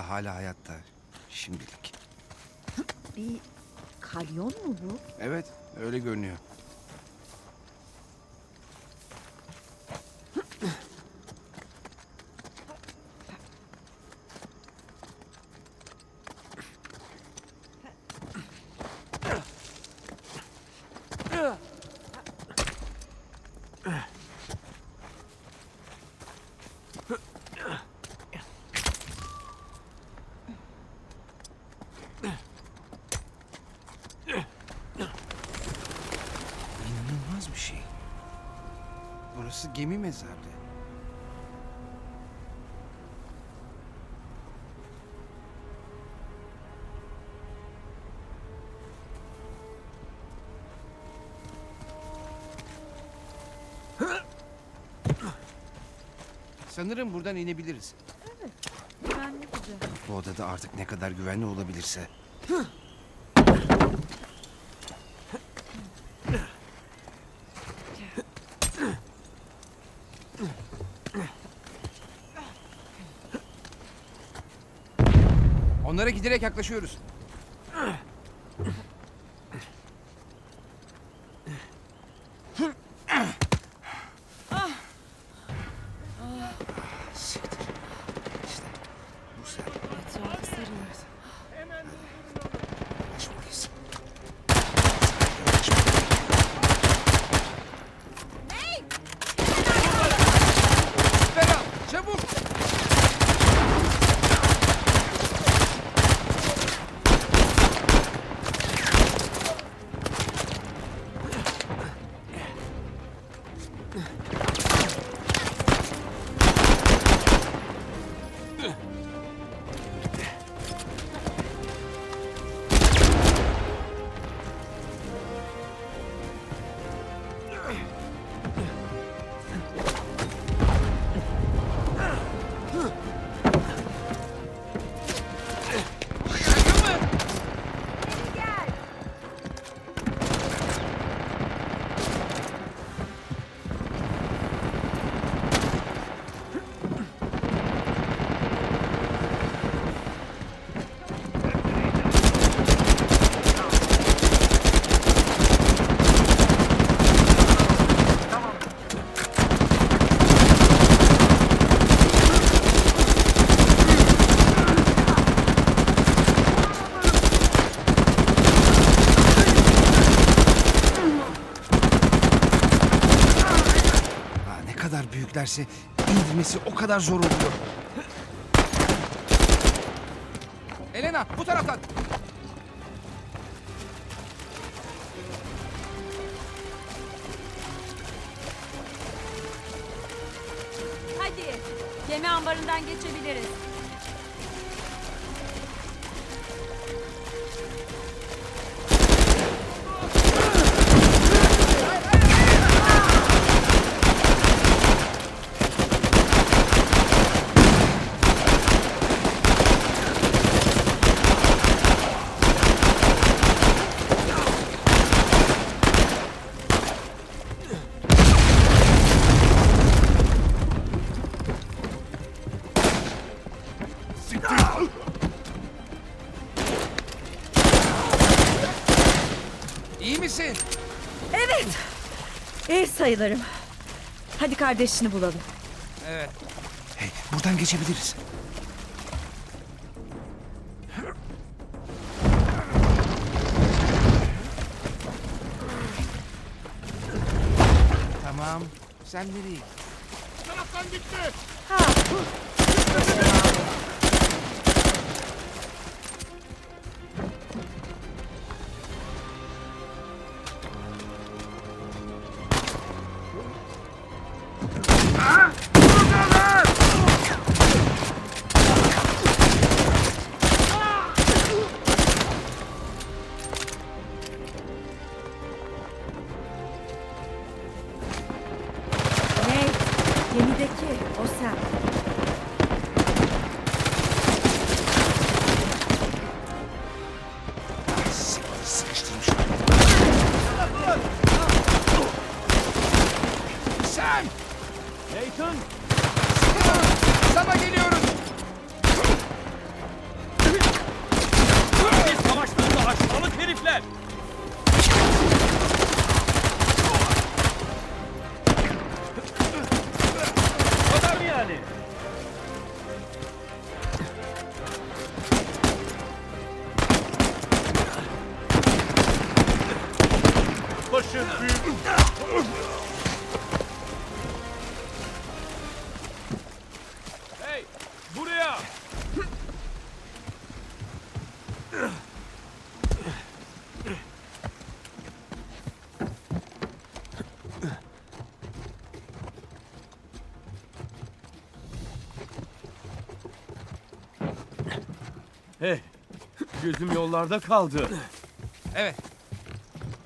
hala hayatta. Şimdilik. Bir kalyon mu bu? Evet, öyle görünüyor. İnanılmaz bir şey. Burası gemi mezarlığı. Sanırım buradan inebiliriz. Güvenli güzel. Bu odada artık ne kadar güvenli olabilirse. Onlara giderek yaklaşıyoruz. Büyüklerse indirmesi o kadar zor oluyor. Sayılırım. Hadi kardeşini bulalım. Evet. Hey, buradan geçebiliriz. Tamam. Sen nereye? Ha. Ne? Gemideki o Gözüm yollarda kaldı. Evet.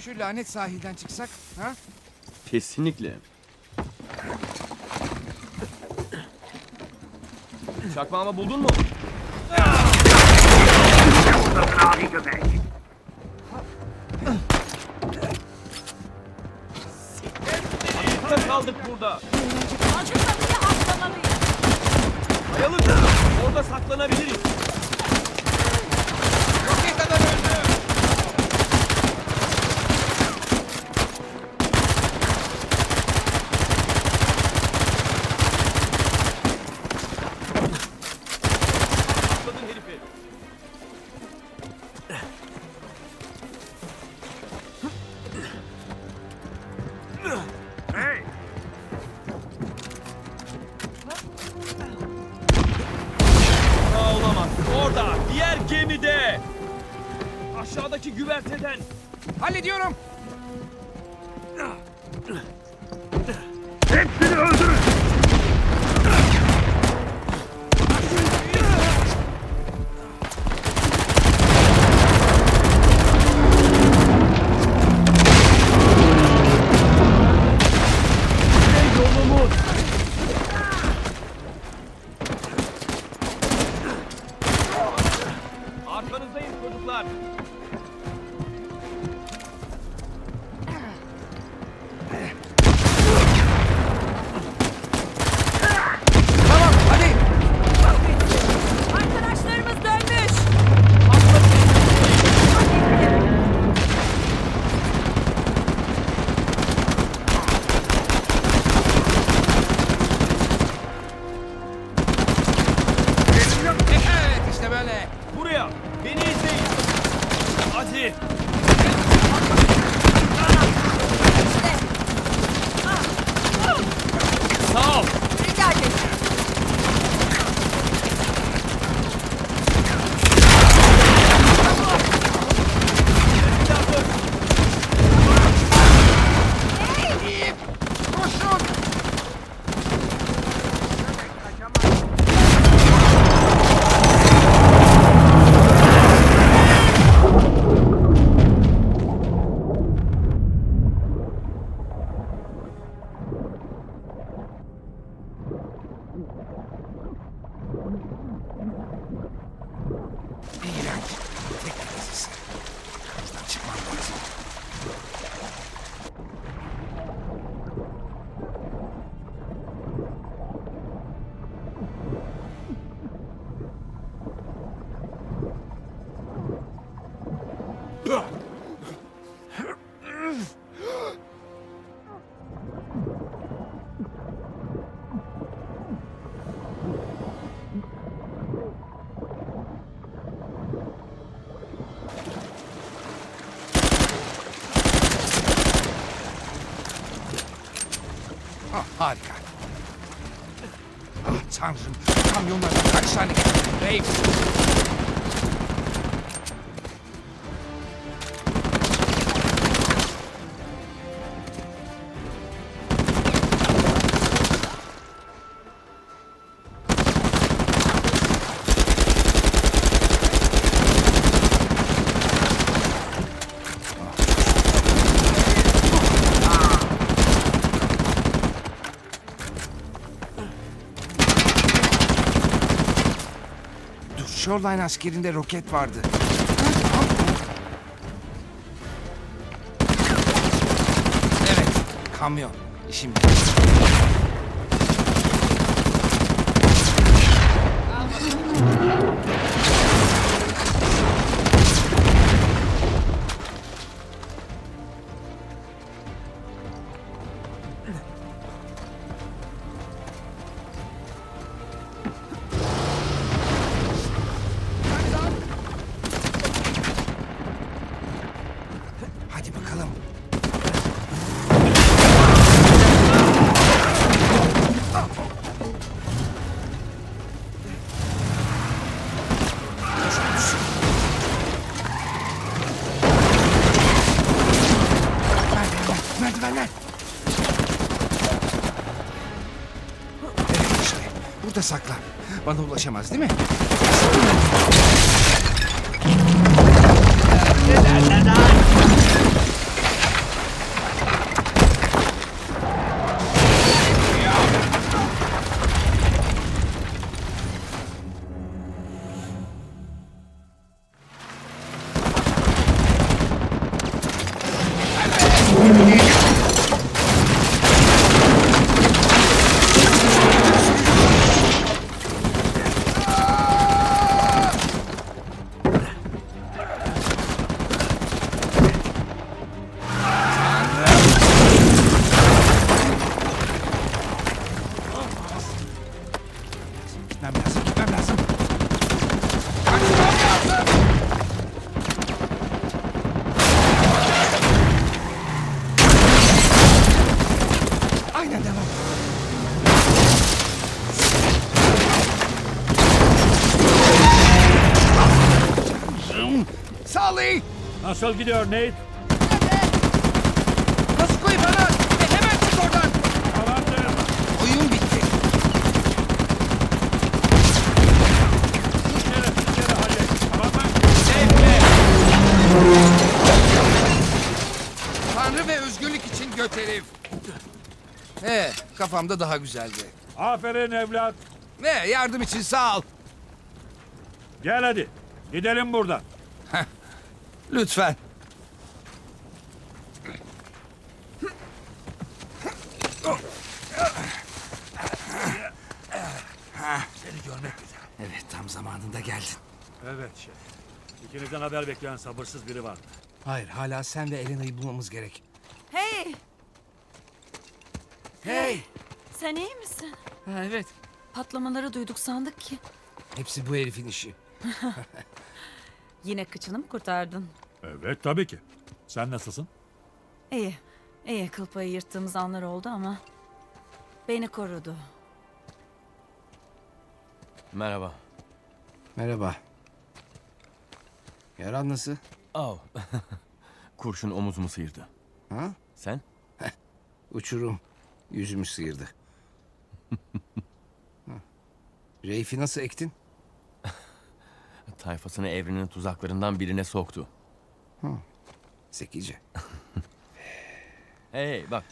Şu lanet sahilden çıksak, ha? Kesinlikle. Çakmağımı buldun mu? Burada kaldık burada. Kapıyı atlamalıyız. Kayalık. Orada saklanabiliriz. Orada. Diğer gemide. Aşağıdaki güverteden. Hallediyorum. Hepsini öldürün. Shoreline askerinde roket vardı. Evet, kamyon. Şimdi. Hadi saklan. Bana ulaşamaz değil mi? Salih! Nasıl gidiyor Nate? Kaskoyu bana! Ve hemen çık oradan! Tamamdır. Oyun bitti. Bir kere bir kere hallet. Tamam mı? Tanrı ve özgürlük için göt herif. He, kafamda daha güzeldi. Aferin evlat. Ne, yardım için sağ ol. Gel hadi. Gidelim buradan. Lütfen. Seni görmek güzel. Evet, tam zamanında geldin. Evet şef. İkinizden haber bekleyen sabırsız biri var. Hayır, hala sen ve Elena'yı bulmamız gerek. Hey, Hey! sen iyi misin? Ha, evet. Patlamaları duyduk sandık ki. Hepsi bu herifin işi. Yine kıçını mı kurtardın? Evet tabii ki. Sen nasılsın? İyi, iyi kıl payı yırttığımız anlar oldu ama beni korudu. Merhaba. Merhaba. Yaran nasıl? Oh. Kurşun omuzumu sıyırdı. Ha? Sen? Uçurum. Yüzümü sıyırdı. Ha. Reif'i nasıl ektin? Tayfasını evrenin tuzaklarından birine soktu. Zekice. Hey bak.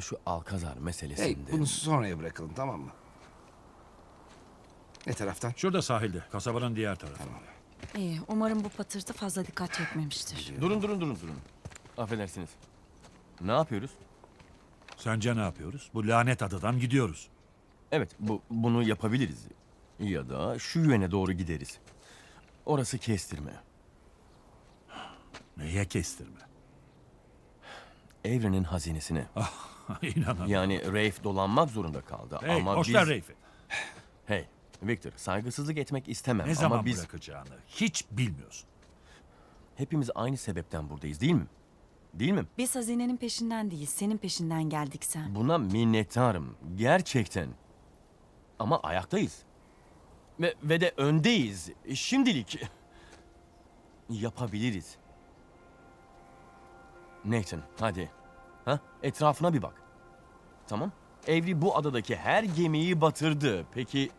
Şu Alkazar Hey, meselesinde. bunu sonraya bırakalım tamam mı? Ne taraftan? Şurada sahilde. Kasabanın diğer tarafı. İyi, umarım bu patırtı fazla dikkat çekmemiştir. Durun durun durun durun. Affedersiniz. Ne yapıyoruz? Sence ne yapıyoruz? Bu lanet adadan gidiyoruz. Evet bu bunu yapabiliriz. Ya da şu yöne doğru gideriz. Orası kestirme. Neye kestirme? Evrenin hazinesine. İnanamıyorum. Yani Rafe dolanmak zorunda kaldı. Hey, ama boş biz... ver Reif'i. Hey, Victor, saygısızlık etmek istemem Ne ama zaman biz bırakacağını hiç bilmiyorsun. hepimiz aynı sebepten buradayız değil mi? Değil mi? Biz hazinenin peşinden değil, senin peşinden geldik sen. Buna minnettarım. Gerçekten. Ama ayaktayız. Ve, ve de öndeyiz. Şimdilik. Yapabiliriz. Nathan hadi. Ha? Etrafına bir bak. Tamam. Evri bu adadaki her gemiyi batırdı. Peki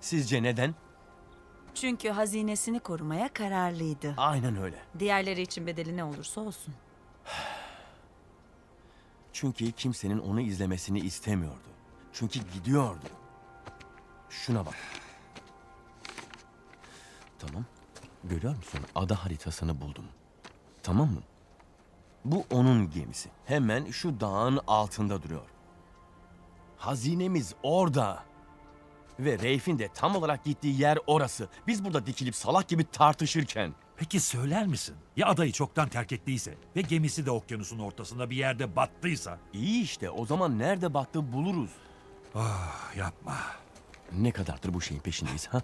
sizce neden? Çünkü hazinesini korumaya kararlıydı. Aynen öyle. Diğerleri için bedeli ne olursa olsun. Çünkü kimsenin onu izlemesini istemiyordu. Çünkü gidiyordu. Şuna bak. Tamam. Görüyor musun? Ada haritasını buldum. Tamam mı? Bu onun gemisi. Hemen şu dağın altında duruyor. Hazinemiz orada. Ve Reif'in de tam olarak gittiği yer orası. Biz burada dikilip salak gibi tartışırken. Peki söyler misin? Ya adayı çoktan terk ettiyse ve gemisi de okyanusun ortasında bir yerde battıysa? İyi işte o zaman nerede battı buluruz. Ah yapma. Ne kadardır bu şeyin peşindeyiz ha?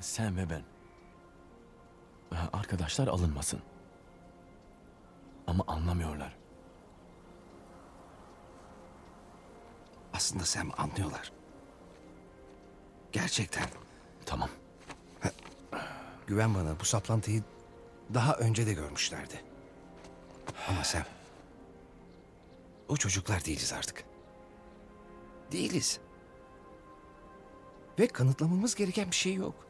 Sen ve ben. Ha, Arkadaşlar alınmasın. Ama anlamıyorlar. Aslında Sam anlıyorlar. Gerçekten. Tamam. Güven bana bu saplantıyı daha önce de görmüşlerdi. Ama Sam... O çocuklar değiliz artık. Değiliz. Ve kanıtlamamız gereken bir şey yok.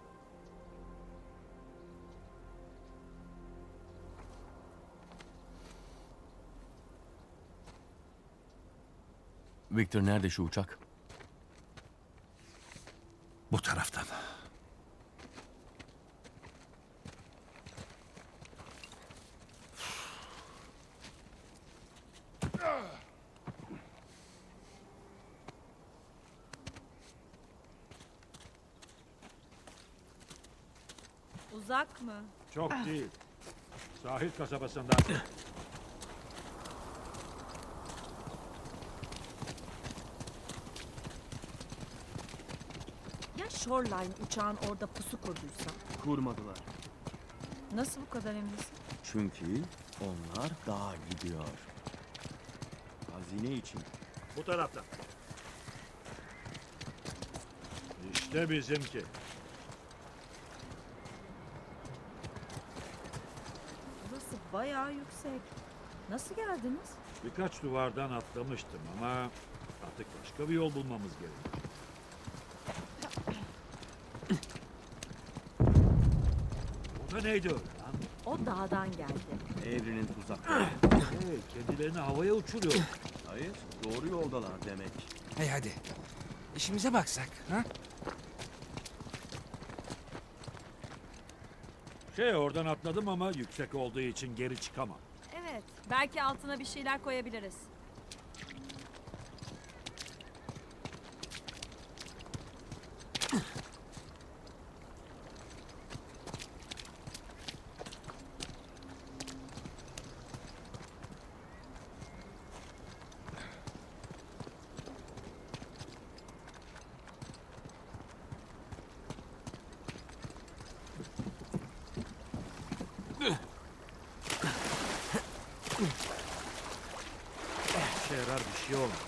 Victor nerede şu uçak? Bu taraftan. Uzak mı? Çok değil. Sahil kasabasından. Shoreline uçağın orada pusu kurduysa? Kurmadılar. Nasıl bu kadar eminsin? Çünkü onlar dağa gidiyor. Hazine için. Bu taraftan. İşte bizimki. Burası bayağı yüksek. Nasıl geldiniz? Birkaç duvardan atlamıştım ama artık başka bir yol bulmamız gerek. O da neydi öyle lan? O dağdan geldi. Evrenin tuzakları. Hey, kendilerini havaya uçuruyor. Hayır, doğru yoldalar demek. Hey hadi. İşimize baksak. Ha? Şey oradan atladım ama yüksek olduğu için geri çıkamam. Evet. Belki altına bir şeyler koyabiliriz. İşe yarar bir şey olmaz.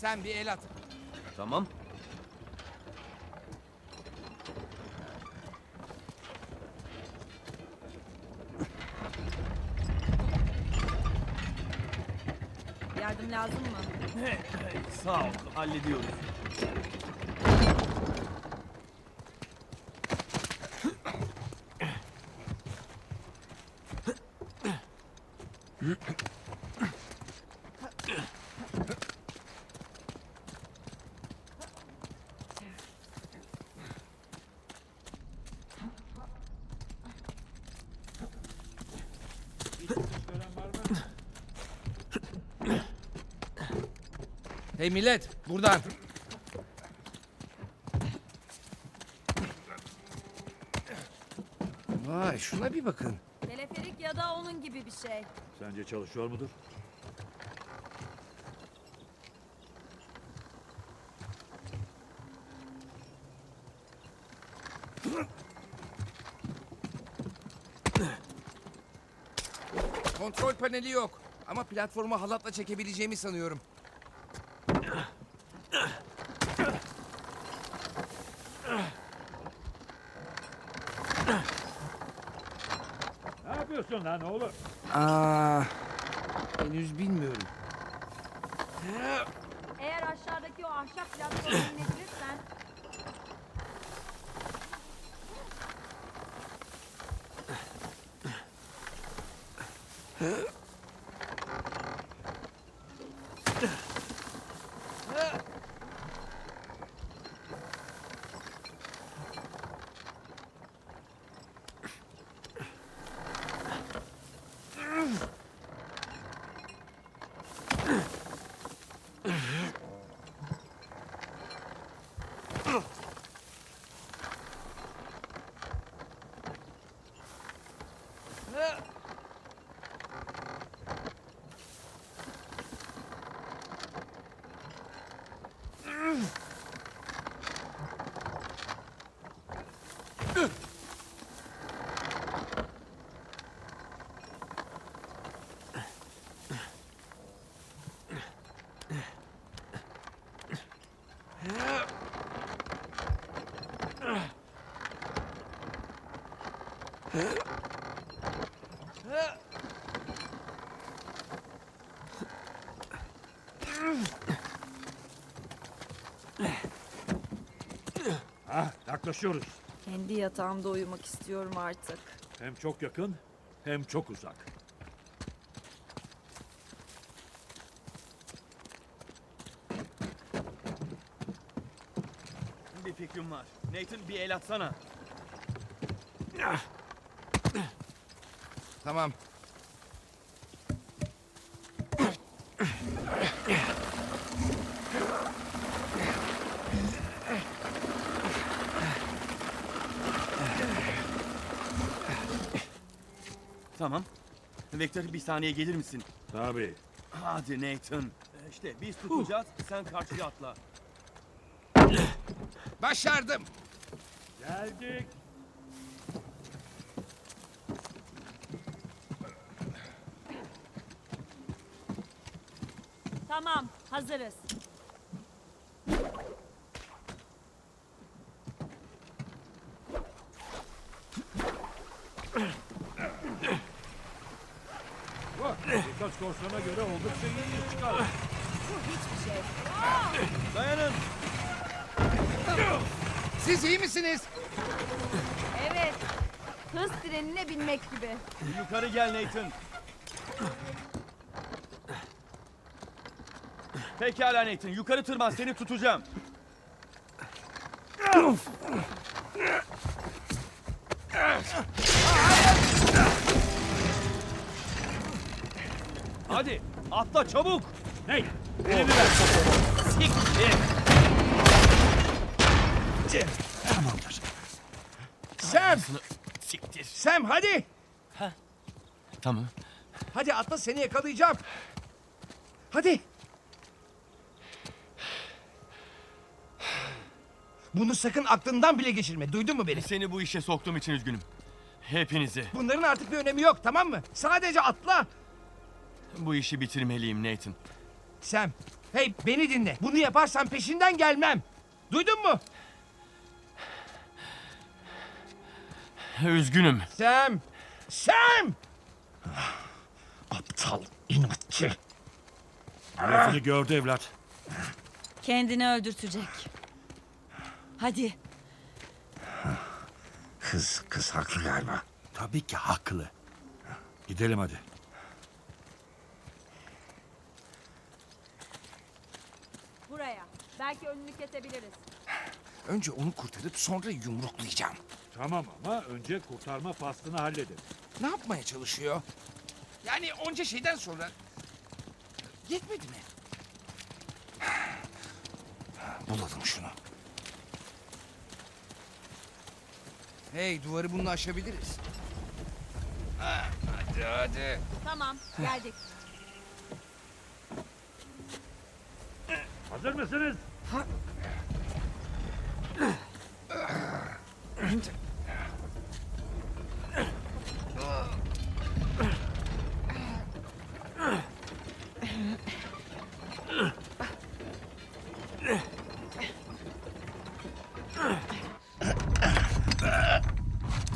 Sen bir el at. Tamam. Yardım lazım mı? Sağ ol, hallediyoruz. Hey millet buradan. Vay şuna bir bakın. Teleferik ya da onun gibi bir şey. Sence çalışıyor mudur? Kontrol paneli yok. Ama platformu halatla çekebileceğimi sanıyorum. Yapıyorsun lan oğlum? Aa, henüz bilmiyorum. Eğer aşağıdaki o ahşap platformu Ah, yaklaşıyoruz. Kendi yatağımda uyumak istiyorum artık. Hem çok yakın hem çok uzak. Bir fikrim var. Nathan bir el atsana. Tamam. Vektör bir saniye gelir misin? Tabii. Hadi Nathan. İşte biz tutacağız, sen karşıya atla. Başardım. Geldik. Tamam, hazırız. Bak, birkaç korsana göre oldukça iyi iş çıkar. Dayanın. Siz iyi misiniz? Evet. Hız trenine binmek gibi. Yukarı gel Nathan. Pekala Nathan, yukarı tırman seni tutacağım. Hadi atla çabuk. Hey, elini ver. Siktir. Tamamdır. Sam! Siktir. Sam hadi! Tamam. Hadi atla seni yakalayacağım. Hadi. Bunu sakın aklından bile geçirme. Duydun mu beni? Seni bu işe soktuğum için üzgünüm. Hepinizi. Bunların artık bir önemi yok tamam mı? Sadece atla. Bu işi bitirmeliyim Nathan. Sam, hey beni dinle. Bunu yaparsan peşinden gelmem. Duydun mu? Üzgünüm. Sam! Sam! Aptal, inatçı. Lafını gördü evlat. Kendini öldürtecek. Hadi. Kız, kız haklı galiba. Tabii ki haklı. Gidelim hadi. Belki önünü kesebiliriz. Önce onu kurtarıp sonra yumruklayacağım. Tamam ama önce kurtarma faslını halledelim. Ne yapmaya çalışıyor? Yani onca şeyden sonra... Yetmedi mi? Bulalım şunu. Hey duvarı bununla aşabiliriz. Ha, hadi hadi. Tamam, geldik. Hazır mısınız?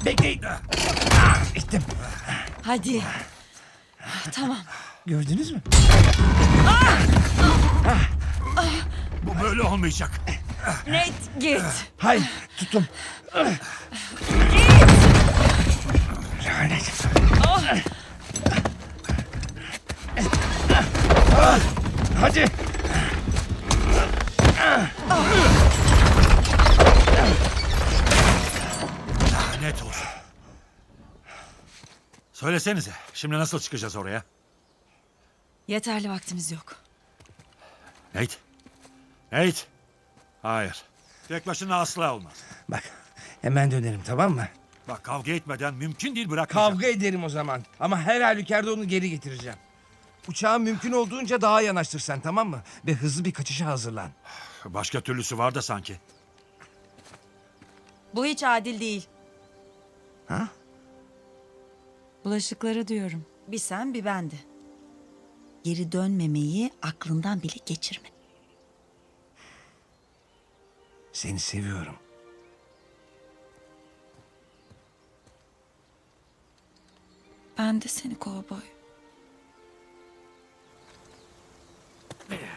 Bekleyin. Ah, İttim. Hadi. Tamam. Gördünüz mü? olmayacak. Net git. Hay tutun. Git. Lanet. Oh. Hadi. Lanet olsun. Söylesenize şimdi nasıl çıkacağız oraya? Yeterli vaktimiz yok. Nate Nate? Hayır. Tek başına asla olmaz. Bak hemen dönerim tamam mı? Bak kavga etmeden mümkün değil bırakmayacağım. Kavga ederim o zaman. Ama her halükarda onu geri getireceğim. Uçağı mümkün olduğunca daha yanaştırsan tamam mı? Ve hızlı bir kaçışa hazırlan. Başka türlüsü var da sanki. Bu hiç adil değil. Ha? Bulaşıkları diyorum. Bir sen bir ben de. Geri dönmemeyi aklından bile geçirme. Seni seviyorum. Ben de seni kovboy. Yeah.